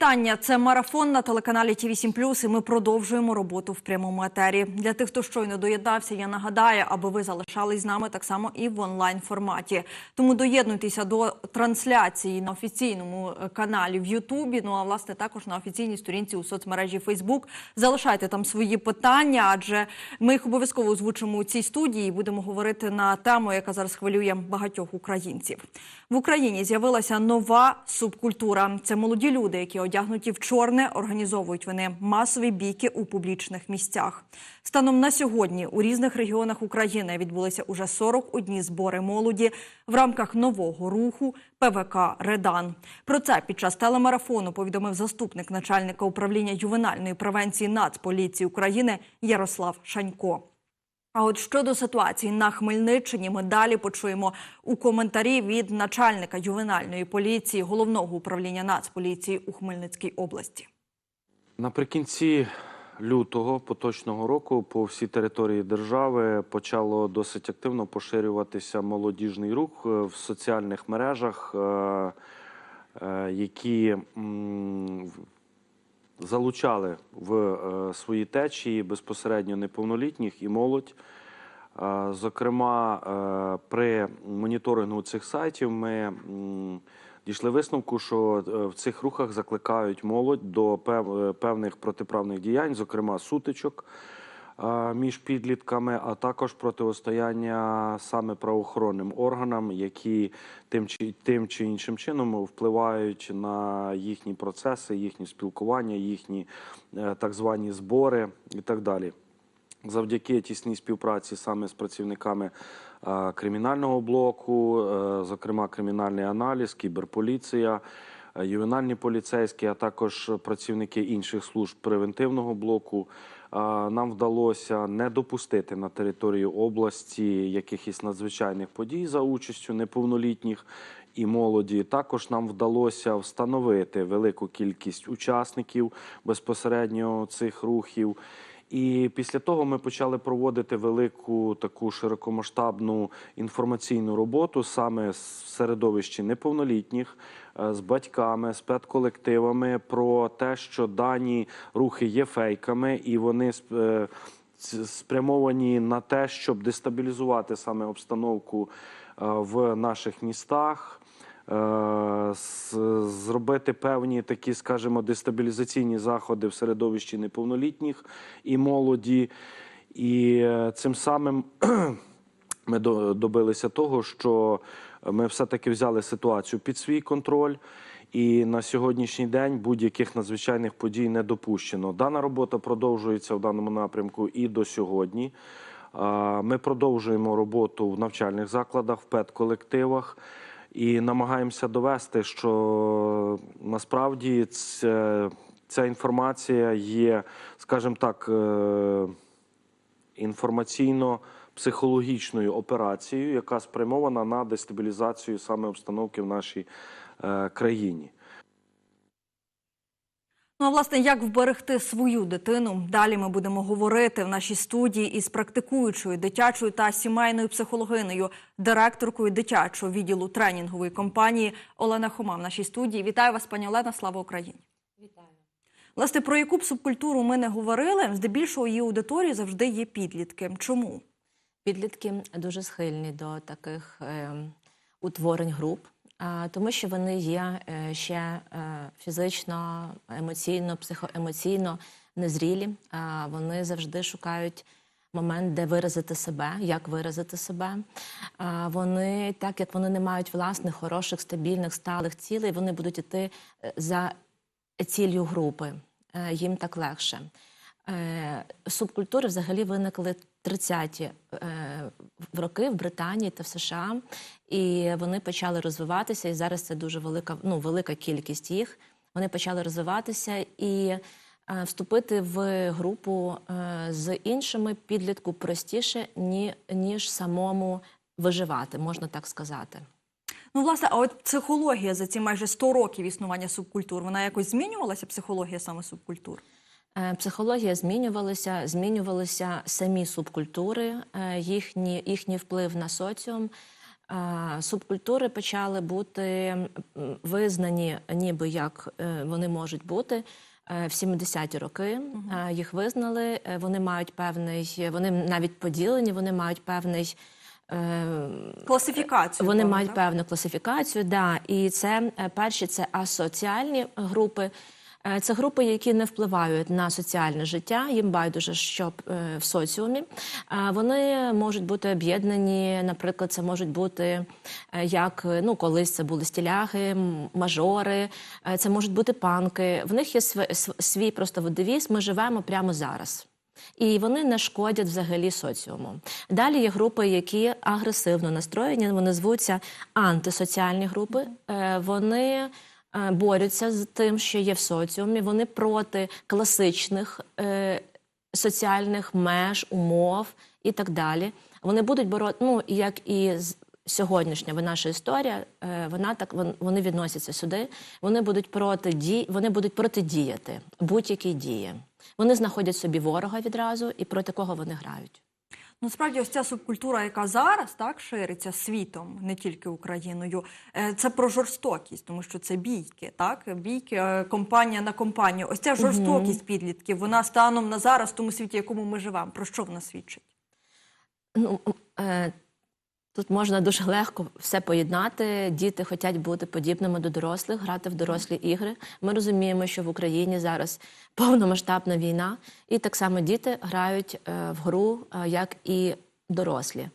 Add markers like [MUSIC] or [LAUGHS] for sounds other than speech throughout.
Вітання! Це марафон на телеканалі Ті 7 і ми продовжуємо роботу в прямому етері. Для тих, хто щойно доєднався, я нагадаю, аби ви залишались з нами так само і в онлайн форматі. Тому доєднуйтеся до трансляції на офіційному е, каналі в Ютубі. Ну а власне також на офіційній сторінці у соцмережі Фейсбук. Залишайте там свої питання, адже ми їх обов'язково озвучимо у цій студії. і Будемо говорити на тему, яка зараз хвилює багатьох українців. В Україні з'явилася нова субкультура. Це молоді люди, які одягнуті в чорне, організовують вони масові бійки у публічних місцях. Станом на сьогодні у різних регіонах України відбулися уже 41 збори молоді в рамках нового руху ПВК Редан. Про це під час телемарафону повідомив заступник начальника управління ювенальної превенції Нацполіції України Ярослав Шанько. А от щодо ситуації на Хмельниччині, ми далі почуємо у коментарі від начальника ювенальної поліції головного управління Нацполіції у Хмельницькій області. Наприкінці лютого поточного року по всій території держави почало досить активно поширюватися молодіжний рух е, в соціальних мережах, е, е, які залучали в е, свої течії безпосередньо неповнолітніх і молодь. Е, Зокрема, е, при моніторингу цих сайтів ми дійшли висновку, що в цих рухах закликають молодь до певних протиправних діянь, зокрема сутичок між підлітками, а також протистояння саме правоохоронним органам, які тим чи тим чи іншим чином впливають на їхні процеси, їхні спілкування, їхні е, так звані збори і так далі. Завдяки тісній співпраці саме з працівниками е, кримінального блоку, е, зокрема кримінальний аналіз, кіберполіція, ювенальні поліцейські, а також працівники інших служб превентивного блоку. Нам вдалося не допустити на території області якихось надзвичайних подій за участю неповнолітніх і молоді. Також нам вдалося встановити велику кількість учасників безпосередньо цих рухів. І після того ми почали проводити велику таку широкомасштабну інформаційну роботу саме в середовищі неповнолітніх е, з батьками, з педколективами про те, що дані рухи є фейками, і вони е, спрямовані на те, щоб дестабілізувати саме обстановку е, в наших містах. Е, Зробити певні такі, скажімо, дестабілізаційні заходи в середовищі неповнолітніх і молоді, і е, цим самим [CLEARS THROAT] ми до- добилися того, що ми все-таки взяли ситуацію під свій контроль. І на сьогоднішній день будь-яких надзвичайних подій не допущено. Дана робота продовжується в даному напрямку і до сьогодні. Ми продовжуємо роботу в навчальних закладах, в педколективах і намагаємося довести, що насправді ця, ця інформація є, скажімо так, е, інформаційно-психологічною операцією, яка спрямована на дестабілізацію саме обстановки в нашій е, країні. Ну а власне, як вберегти свою дитину? Далі ми будемо говорити в нашій студії із практикуючою дитячою та сімейною психологинею, директоркою дитячого відділу тренінгової компанії Олена Хома в нашій студії. Вітаю вас, пані Олена. Слава Україні! Вітаю. Власне, про яку б субкультуру ми не говорили, здебільшого її аудиторії завжди є підлітки. Чому? Підлітки дуже схильні до таких е, утворень груп, тому що вони є е, ще е, фізично, емоційно, психоемоційно незрілі. Вони завжди шукають момент, де виразити себе, як виразити себе. Вони, так як вони не мають власних, хороших, стабільних, сталих цілей, вони будуть іти е, за ціллю групи. Їм так легше. Субкультури взагалі виникли 30-ті е, роки в Британії та в США, і вони почали розвиватися. І зараз це дуже велика, ну, велика кількість їх. Вони почали розвиватися і е, вступити в групу е, з іншими підлітку простіше, ніж самому виживати, можна так сказати. Ну, власне, а от психологія за ці майже 100 років існування субкультур, вона якось змінювалася, психологія саме субкультур? Е, Психологія змінювалася, змінювалися самі субкультури, е, їхні, їхній вплив на соціум. е, субкультури почали бути визнані, ніби як вони можуть бути. В 70-ті роки Е, їх визнали. Вони мають певний, вони навіть поділені, вони мають певний Класифікацію. вони мають так? певну класифікацію, да. І це перші це асоціальні групи. Е, Це групи, які не впливають на соціальне життя, їм байдуже, що е, в соціумі. Вони можуть бути об'єднані, наприклад, це можуть бути е, як ну колись це були стіляги, мажори, це можуть бути панки. В них є св- св- свій просто девіз Ми живемо прямо зараз. І вони не шкодять взагалі соціуму. Далі є групи, які агресивно настроєні. Вони звуться антисоціальні групи. Вони борються з тим, що є в соціумі. Вони проти класичних е, соціальних меж, умов і так далі. Вони будуть бороти, ну як і сьогоднішня наша історія, е, вона так вон- вони відносяться сюди. Вони будуть проти ді, вони будуть протидіяти будь-якій дії. Вони знаходять собі ворога відразу, і проти кого вони грають. Ну, справді, ось ця субкультура, яка зараз так шириться світом, не тільки Україною, е, це про жорстокість, тому що це бійки, так бійки, е, компанія на компанію. Ось ця жорстокість підлітків, вона станом на зараз в тому світі, в якому ми живемо. Про що вона свідчить? Ну, е, тут можна дуже легко все поєднати. Діти хочуть бути подібними до дорослих, грати в дорослі ігри. Ми розуміємо, що в Україні зараз повномасштабна війна, і так само діти грають е, в гру, е, як і дорослі.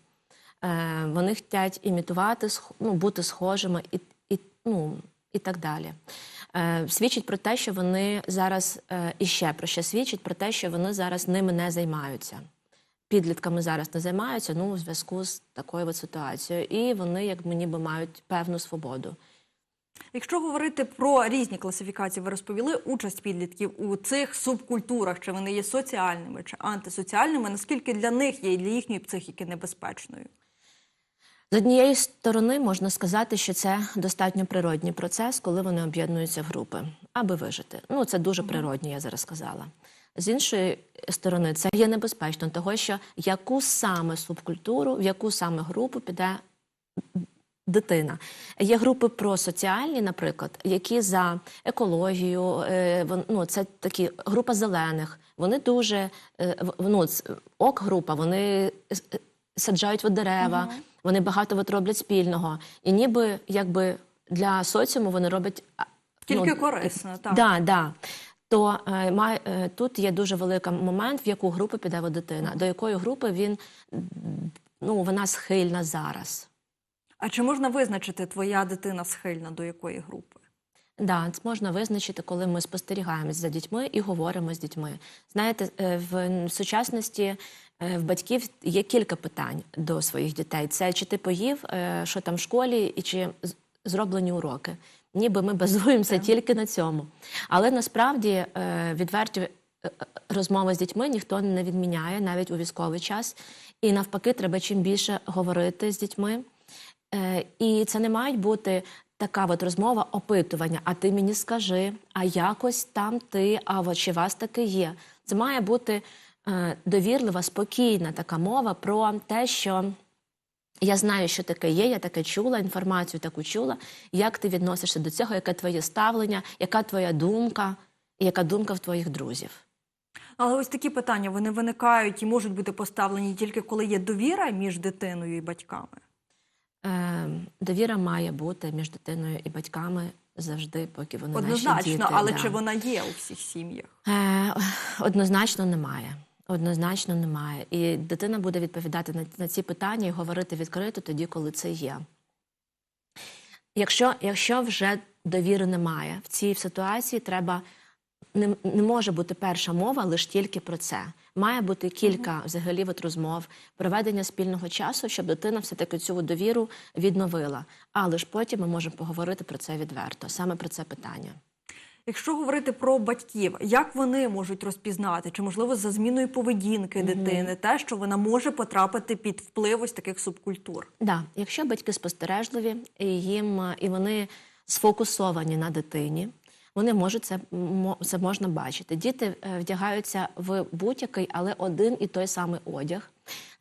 Е, вони хочуть імітувати, ну, бути схожими і, і, ну, і так далі. Свідчить про те, що вони зараз і ще про що свідчить про те, що вони зараз ними не займаються підлітками зараз не займаються, ну у зв'язку з такою от ситуацією. І вони, як мені би, мають певну свободу. Якщо говорити про різні класифікації, ви розповіли участь підлітків у цих субкультурах, чи вони є соціальними чи антисоціальними, наскільки для них є і для їхньої психіки небезпечною? З однієї сторони можна сказати, що це достатньо природній процес, коли вони об'єднуються в групи, аби вижити. Ну це дуже природньо, я зараз сказала. З іншої сторони, це є небезпечно, того що яку саме субкультуру, в яку саме групу піде дитина. Є групи просоціальні, наприклад, які за екологію, е, ну, це такі група зелених. Вони дуже е, ну, ок-група, вони с- е, саджають в дерева, вони багато роблять спільного. І ніби якби для соціуму вони роблять Тільки ну, корисно, так. Да, да. То е, е, тут є дуже великий момент, в яку групу піде дитина, до якої групи він ну, вона схильна зараз. А чи можна визначити, твоя дитина схильна до якої групи? Да, це можна визначити, коли ми спостерігаємо за дітьми і говоримо з дітьми. Знаєте, е, в сучасності в батьків є кілька питань до своїх дітей: це чи ти поїв, що там в школі, і чи зроблені уроки. Ніби ми базуємося тільки на цьому. Але насправді е, відверті е, розмови з дітьми ніхто не відміняє навіть у військовий час. І навпаки, треба чим більше говорити з дітьми. Е, І це не мають бути така от розмова опитування. А ти мені скажи, а якось там ти, а от чи вас таке є. Це має бути е, довірлива, спокійна така мова про те, що я знаю, що таке є, я таке чула, інформацію таку чула. Як ти відносишся до цього, яке твоє ставлення, яка твоя думка, і яка думка в твоїх друзів? Але ось такі питання вони виникають і можуть бути поставлені тільки коли є довіра між дитиною і батьками. Е, довіра має бути між дитиною і батьками завжди, поки вони наші Однозначно, але да. чи вона є у всіх сім'ях? Е, однозначно немає. Однозначно немає. І дитина буде відповідати на, на ці питання і говорити відкрито тоді, коли це є. Якщо, якщо вже довіри немає, в цій ситуації треба не, не може бути перша мова лише тільки про це. Має бути кілька взагалі от розмов, проведення спільного часу, щоб дитина все-таки цю довіру відновила. Але ж потім ми можемо поговорити про це відверто, саме про це питання. Якщо говорити про батьків, як вони можуть розпізнати, чи можливо за зміною поведінки дитини, те, що вона може потрапити під вплив ось таких субкультур? Да, якщо батьки спостережливі і їм і вони сфокусовані на дитині, Вони можуть це, це можна бачити. Діти е, вдягаються в будь-який, але один і той самий одяг.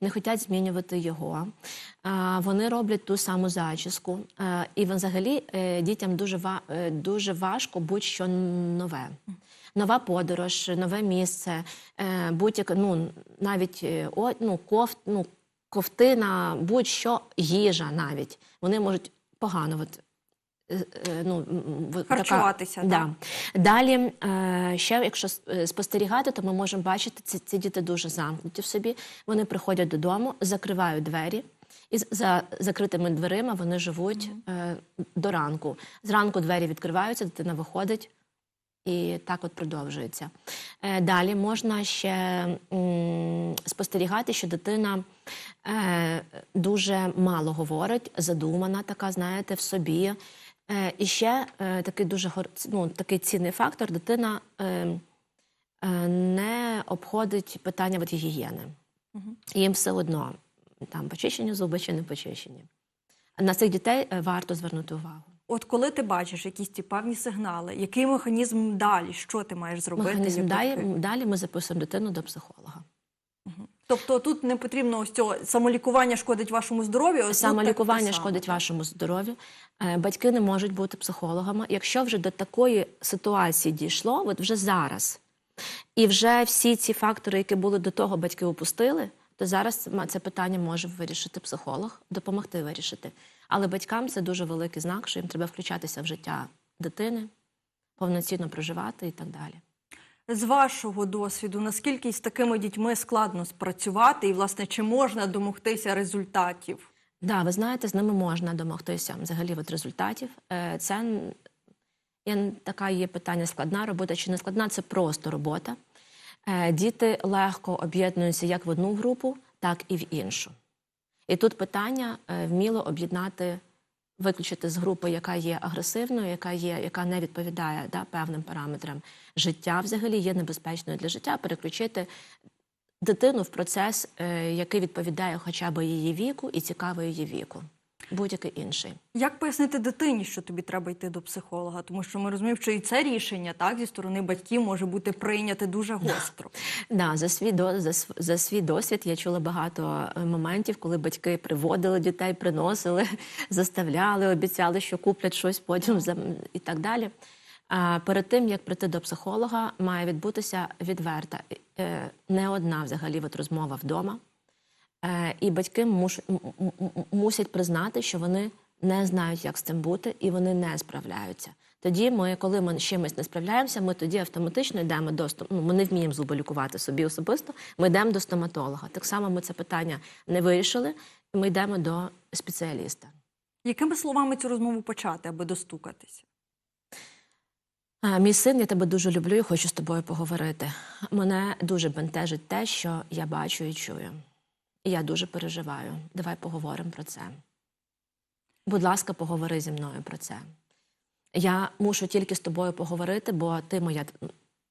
Не хочуть змінювати його. Вони роблять ту саму зачіску. І взагалі е, дітям дуже е, дуже важко будь-що нове. Нова подорож, нове місце, е, будь-яке, ну навіть е, ну, кофт, ну, ковтина, будь-що їжа навіть. Вони можуть погано от, е, е, ну, м, м, така- Харчуватися. Да. Далі, е, ще якщо е, спостерігати, то ми можемо бачити, ці, ці діти дуже замкнуті в собі. Вони приходять додому, закривають двері. І за закритими дверима вони живуть е, до ранку. Зранку двері відкриваються, дитина виходить, і так от продовжується. Е, Далі можна ще м, спостерігати, що дитина е, дуже мало говорить, задумана, така, знаєте, в собі. Е, І ще е, такий дуже ну, такий цінний фактор: дитина е, е, не обходить питання от гігієни. Їм все одно там почищені зуби чи не почищені. На цих дітей варто звернути увагу. От коли ти бачиш якісь ті певні сигнали, який механізм далі? Що ти маєш зробити? Механізм далі, далі ми записуємо дитину до психолога. Тобто тут не потрібно ось цього самолікування шкодить вашому здоров'ю. Самолікування шкодить вашому здоров'ю. Е, Батьки не можуть бути психологами. Якщо вже до такої ситуації дійшло, от вже зараз, і вже всі ці фактори, які були до того, батьки опустили, то зараз це питання може вирішити психолог, допомогти вирішити. Але батькам це дуже великий знак, що їм треба включатися в життя дитини, повноцінно проживати і так далі. З вашого досвіду, наскільки з такими дітьми складно спрацювати, і власне чи можна домогтися результатів? Да, ви знаєте, з ними можна домогтися взагалі от результатів. Е, Це є, така є питання складна робота чи не складна, це просто робота. Е, Діти легко об'єднуються як в одну групу, так і в іншу. І тут питання е, вміло об'єднати, виключити з групи, яка є агресивною, яка є, яка не відповідає да, певним параметрам життя, взагалі є небезпечною для життя, переключити дитину в процес, е, який відповідає хоча б її віку і цікавий її віку, будь-який інший. Як пояснити дитині, що тобі треба йти до психолога? Тому що ми розуміємо, що і це рішення так зі сторони батьків може бути прийняте дуже гостро. Да, за свій до за, за свій досвід я чула багато е, моментів, коли батьки приводили дітей, приносили, [LAUGHS] заставляли, обіцяли, що куплять щось потім за і так далі. А перед тим як прийти до психолога, має відбутися відверта е, не одна взагалі от розмова вдома. Е, І батьки муш, мусять признати, що вони не знають, як з цим бути, і вони не справляються. Тоді ми, коли ми з чимось не справляємося, ми тоді автоматично йдемо до ну, Ми не вміємо зуби лікувати собі особисто. Ми йдемо до стоматолога. Так само ми це питання не вирішили, і ми йдемо до спеціаліста. Якими словами цю розмову почати, аби достукатися? А, Мій син, я тебе дуже люблю і хочу з тобою поговорити. Мене дуже бентежить те, що я бачу і чую. Я дуже переживаю. Давай поговоримо про це. Будь ласка, поговори зі мною про це. Я мушу тільки з тобою поговорити, бо ти моя,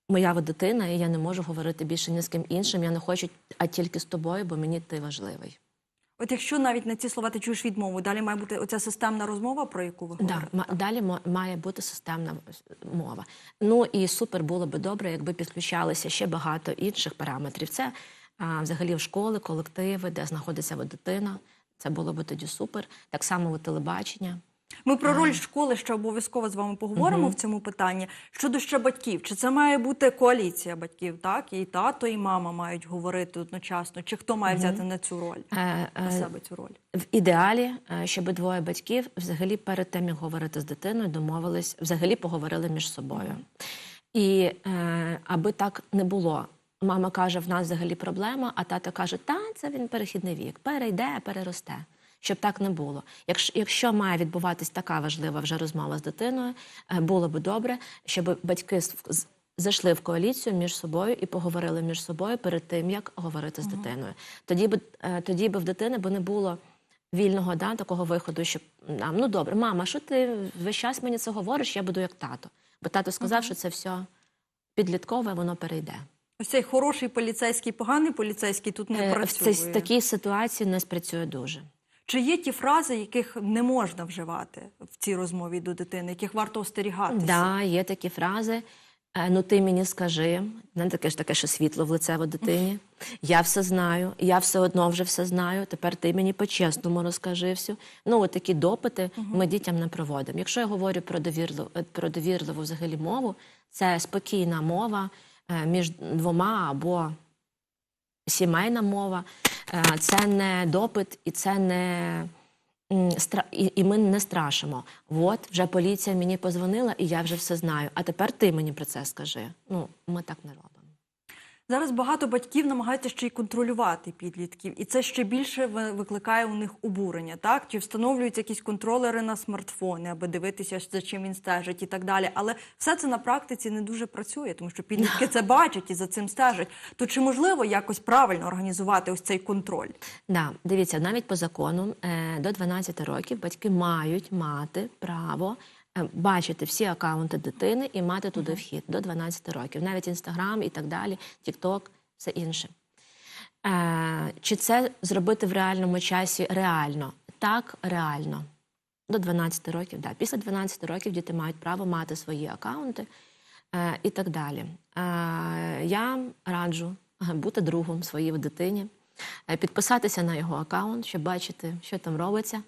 моя дитина, і я не можу говорити більше ні з ким іншим. Я не хочу, а тільки з тобою, бо мені ти важливий. От якщо навіть на ці слова ти чуєш відмову, далі має бути оця системна розмова, про яку ви Да, говорите? ма- далі має бути системна мова. Ну і супер було би добре, якби підключалися ще багато інших параметрів. Це взагалі в школи, колективи, де знаходиться дитина. Це було би тоді супер. Так само у телебачення. Ми про роль школи ще обов'язково з вами поговоримо в цьому питанні. Щодо ще батьків, чи це має бути коаліція батьків, так? І тато, і мама мають говорити одночасно, чи хто має взяти на цю роль, Е, на е, себе цю роль? В ідеалі, е, щоб двоє батьків взагалі перед тим, як говорити з дитиною, домовились, взагалі поговорили між собою. І е, аби так не було. Мама каже, в нас взагалі проблема, а тато каже, та це він перехідний вік, перейде, переросте. Щоб так не було. Якщо, якщо має відбуватись така важлива вже розмова з дитиною, е, було би добре, щоб батьки зайшли в коаліцію між собою і поговорили між собою перед тим, як говорити з дитиною. Тоді би, е, тоді би в дитини би не було вільного да, такого виходу, щоб нам, ну добре, мама, що ти весь час мені це говориш, я буду як тато. Бо тато сказав, що це все підліткове, воно перейде. Ось цей хороший поліцейський, поганий поліцейський тут не Е, В працює. цій такій ситуації не спрацює дуже. Чи є ті фрази, яких не можна вживати в цій розмові до дитини, яких варто остерігатися? Да, є такі фрази. Е, Ну, ти мені скажи, не таке ж таке, що світло в лице в дитині. Я все знаю, я все одно вже все знаю. Тепер ти мені по-чесному розкажи всю. Ну, от такі допити ми дітям не проводимо. Якщо я говорю про довірливу, про довірливу взагалі мову, це спокійна мова між двома або сімейна мова. Е, Це не допит і це не. і ми не страшимо. От вже поліція мені позвонила, і я вже все знаю. А тепер ти мені про це скажи. Ну, ми так не робимо. Зараз багато батьків намагаються ще й контролювати підлітків, і це ще більше ви- викликає у них обурення. Так чи встановлюються якісь контролери на смартфони, аби дивитися, за чим він стежить, і так далі. Але все це на практиці не дуже працює, тому що підлітки це бачать і за цим стежать. То чи можливо якось правильно організувати ось цей контроль? Да, дивіться, навіть по закону е, до 12 років батьки мають мати право бачити всі акаунти дитини і мати туди вхід до 12 років. Навіть інстаграм і так далі, Тікток, все інше. Е, Чи це зробити в реальному часі реально? Так, реально. До 12 років, да. Після 12 років діти мають право мати свої акаунти е, і так далі. Е, я раджу е, бути другом своїй дитині, е, підписатися на його акаунт, щоб бачити, що там робиться.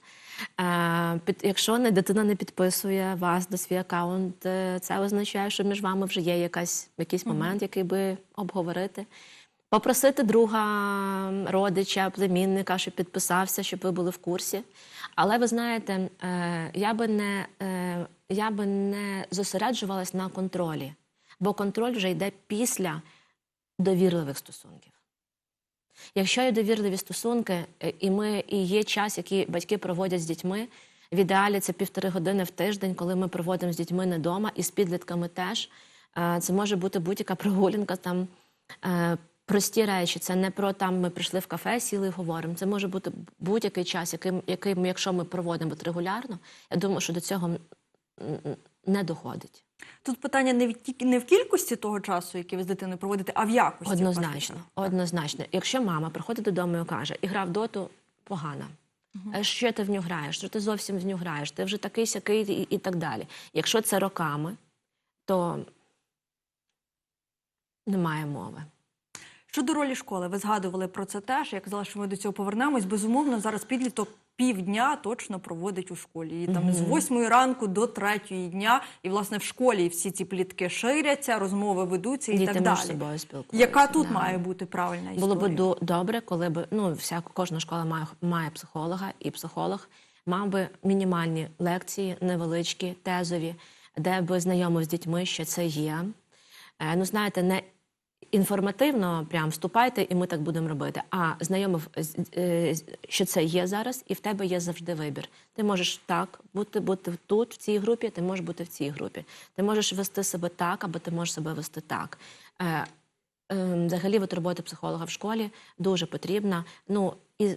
Е, якщо дитина не підписує вас до свій акаунт, е, це означає, що між вами вже є якась, якийсь момент, який би обговорити. Попросити друга, родича, племінника, щоб підписався, щоб ви були в курсі. Але ви знаєте, е, я би не, я би не зосереджувалась на контролі, бо контроль вже йде після довірливих стосунків. Якщо є довірливі стосунки, е, і ми і є час, який батьки проводять з дітьми. В ідеалі це півтори години в тиждень, коли ми проводимо з дітьми не вдома, і з підлітками теж. Е, Це може бути будь-яка [LAUGHS] прогулянка, там е, прості речі. Це не про там ми прийшли в кафе, сіли і говоримо. Це може бути будь-який час, яким, яким, якщо ми проводимо регулярно, я думаю, що до цього не доходить. Тут питання не в не в кількості того часу, який ви з дитиною проводите, а в якості. Однозначно, однозначно. Якщо мама приходить додому і каже, ігра в доту погана. Угу. Що ти в нього граєш? Що ти зовсім в нього граєш? Ти вже такий сякий і, і так далі. Якщо це роками, то немає мови. Щодо ролі школи, ви згадували про це теж. Я казала, що ми до цього повернемось. Безумовно, зараз підліток півдня точно проводить у школі. І там з восьмої ранку до третьої дня. І власне в школі всі ці плітки ширяться, розмови ведуться і Діти так далі. собою. Яка тут да. має бути правильна історія? Було б до- добре, коли б ну вся кожна школа має має психолога, і психолог мав би мінімальні лекції, невеличкі, тезові, де би знайомив з дітьми, що це є. Е, ну знаєте, не інформативно прям вступайте, і ми так будемо робити. А знайомив, е, що це є зараз, і в тебе є завжди вибір. Ти можеш так бути, бути тут, в цій групі, ти можеш бути в цій групі. Ти можеш вести себе так, або ти можеш себе вести так. Е, Ем, Взагалі, от робота психолога в школі дуже потрібна. Ну і,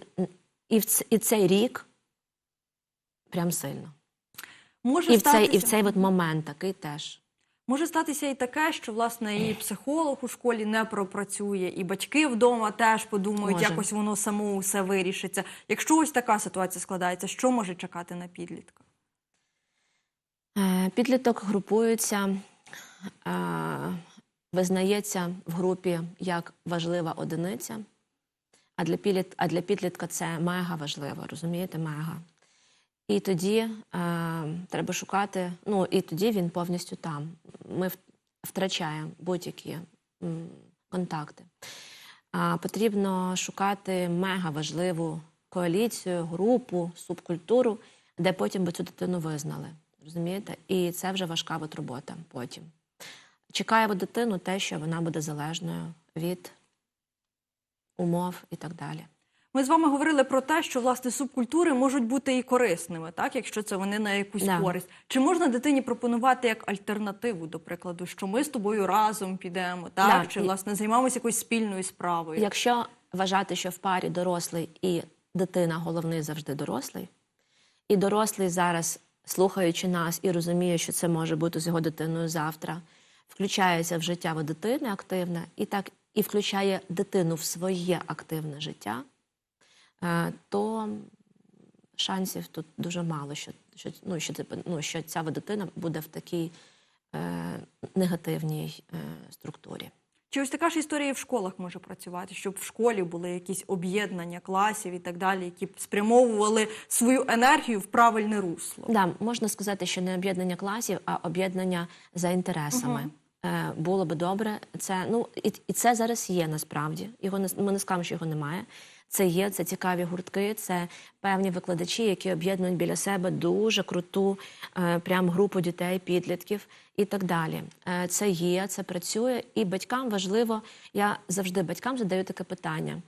і, в, і цей рік прям сильно. може І в цей, і в цей от момент такий теж. Може статися і таке, що власне і психолог у школі не пропрацює, і батьки вдома теж подумають, Може. якось воно само усе вирішиться. Якщо ось така ситуація складається, що може чекати на підлітка? Е, Підліток групується, е, визнається в групі як важлива одиниця. А для, підліт, а для підлітка це мега важливо, розумієте, мега. І тоді е, треба шукати, ну і тоді він повністю там. Ми втрачаємо будь-які контакти. А потрібно шукати мега важливу коаліцію, групу, субкультуру, де потім би цю дитину визнали. Розумієте? І це вже важка от робота потім. Чекає дитину те, що вона буде залежною від умов і так далі. Ми з вами говорили про те, що власне субкультури можуть бути і корисними, так якщо це вони на якусь Да. користь. Чи можна дитині пропонувати як альтернативу, до прикладу, що ми з тобою разом підемо, так Да. чи власне займаємося якоюсь спільною справою? Якщо вважати, що в парі дорослий і дитина головний завжди дорослий, і дорослий зараз, слухаючи нас і розуміє, що це може бути з його дитиною завтра, включається в життя в дитини активне, і так і включає дитину в своє активне життя, то шансів тут дуже мало, що, що, ну, що, типу, ну, що ця дитина буде в такій е, негативній е, структурі. Чи ось така ж історія в школах може працювати, щоб в школі були якісь об'єднання класів і так далі, які б спрямовували свою енергію в правильне русло? Да, можна сказати, що не об'єднання класів, а об'єднання за інтересами. Е, було би добре. Це ну і, і це зараз є насправді. Його не ми не скажемо, що його немає. Це є, це цікаві гуртки, це певні викладачі, які об'єднують біля себе дуже круту е, прям групу дітей, підлітків і так далі. Е, це є, це працює, і батькам важливо. Я завжди батькам задаю таке питання.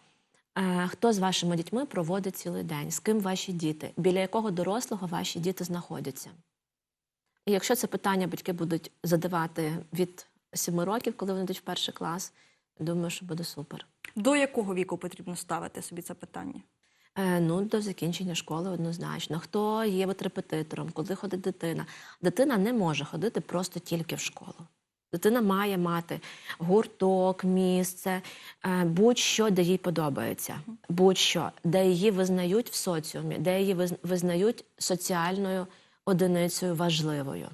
Е, Хто з вашими дітьми проводить цілий день? З ким ваші діти? Біля якого дорослого ваші діти знаходяться? І якщо це питання батьки будуть задавати від 7 років, коли вони йдуть в перший клас, думаю, що буде супер. До якого віку потрібно ставити собі це питання? Е, ну, до закінчення школи однозначно. Хто є от репетитором, коли ходить дитина? Дитина не може ходити просто тільки в школу. Дитина має мати гурток, місце, е, будь-що, де їй подобається, будь-що, де її визнають в соціумі, де її визнають соціальною одиницею важливою.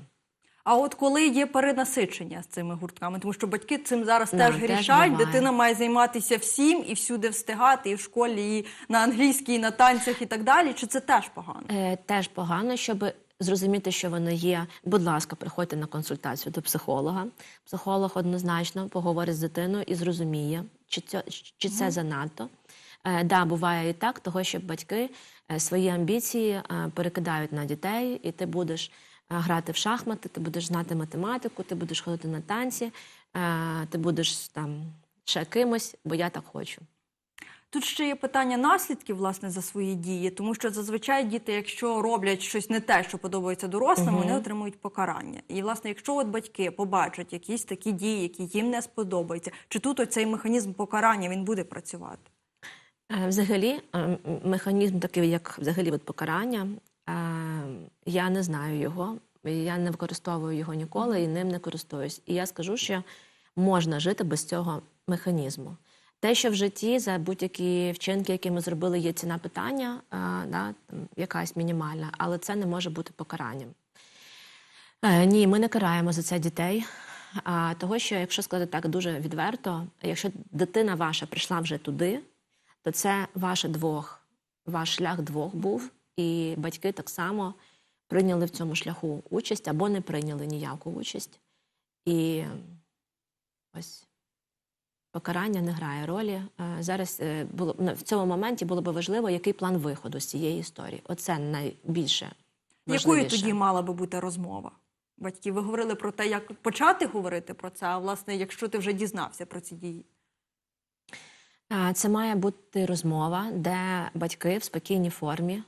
А от коли є перенасичення з цими гуртками, тому що батьки цим зараз Да, теж теж грішать, буває. дитина має займатися всім і всюди встигати, і в школі, і на англійській, і на танцях, і так далі. Чи це теж погано? Е, теж погано, щоб зрозуміти, що воно є. Будь ласка, приходьте на консультацію до психолога. Психолог однозначно поговорить з дитиною і зрозуміє, чи це, чи це занадто. Е, да, буває і так, того, що батьки е, свої амбіції е, перекидають на дітей, і ти будеш грати в шахмати, ти будеш знати математику, ти будеш ходити на танці, е, ти будеш там ще кимось, бо я так хочу. Тут ще є питання наслідків власне за свої дії, тому що зазвичай діти, якщо роблять щось не те, що подобається дорослим, вони отримують покарання. І власне, якщо от батьки побачать якісь такі дії, які їм не сподобаються, чи тут оцей механізм покарання він буде працювати? Е, Взагалі, е, механізм такий, як взагалі от покарання, е, я не знаю його, я не використовую його ніколи і ним не користуюсь. І я скажу, що можна жити без цього механізму. Те, що в житті за будь-які вчинки, які ми зробили, є ціна питання, е, да, якась мінімальна, але це не може бути покаранням. Е, Ні, ми не караємо за це дітей. А того, що якщо сказати так дуже відверто, якщо дитина ваша прийшла вже туди, то це ваше двох, ваш шлях двох був, і батьки так само прийняли в цьому шляху участь або не прийняли ніяку участь. І ось покарання не грає ролі. Е, Зараз е, було в цьому моменті було би важливо, який план виходу з цієї історії. Оце найбільше. Якою тоді мала би бути розмова? Батьки, ви говорили про те, як почати говорити про це, а власне, якщо ти вже дізнався про ці дії. Е, Це має бути розмова, де батьки в спокійній формі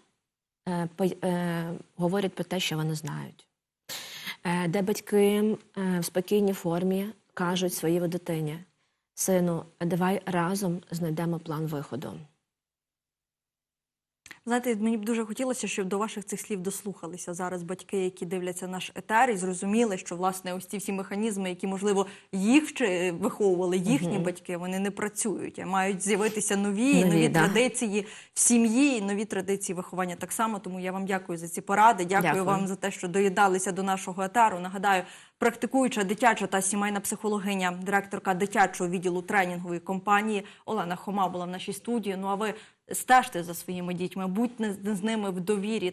говорять про те, що вони знають, Е, де батьки е, в спокійній формі кажуть своїй дитині: сину, давай разом знайдемо план виходу. Знаєте, мені б дуже хотілося, щоб до ваших цих слів дослухалися зараз батьки, які дивляться наш етер, і зрозуміли, що власне ось ці всі механізми, які можливо їх виховували їхні батьки, вони не працюють. А мають з'явитися нові, нові, Нові, да. традиції в сім'ї, і нові традиції виховання так само. Тому я вам дякую за ці поради. Дякую, Дякую. вам за те, що доєдналися до нашого етеру. Нагадаю, практикуюча дитяча та сімейна психологиня, директорка дитячого відділу тренінгової компанії Олена Хома була в нашій студії. Ну а ви стежте за своїми дітьми, будьте з ними в довірі